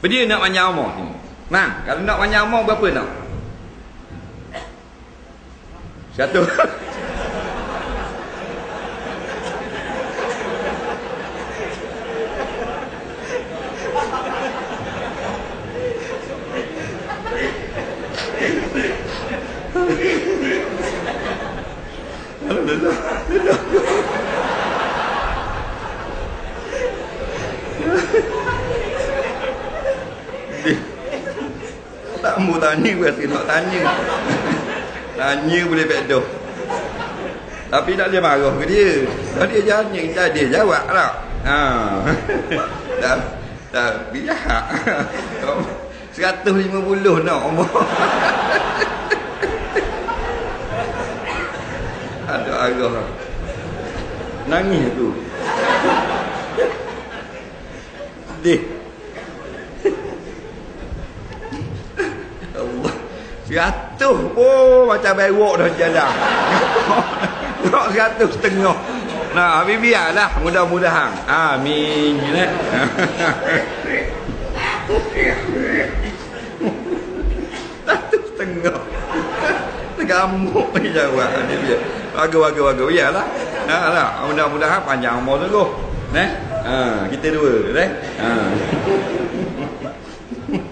Dia nak panjang umur ni. Nah, kalau nak panjang umur berapa nak? Satu. tak mau tanya sih nak tanya. Tanya boleh bedo tapi tak boleh marah ke dia? Kalau dia tanya kita dia jawab lah. Ha. Biar. Seratus lima puluh nak umur ada arah. Nangis tu sedih Seratus Oh macam berok dah jalan Nak seratus setengah Nah habis biarlah Mudah-mudahan Amin eh? Seratus setengah Tergamuk ni jawab Dia biar Waga-waga-waga Biarlah Nah, lah. Mudah-mudahan panjang umur tu Eh? Ha, kita dua, eh? Ha.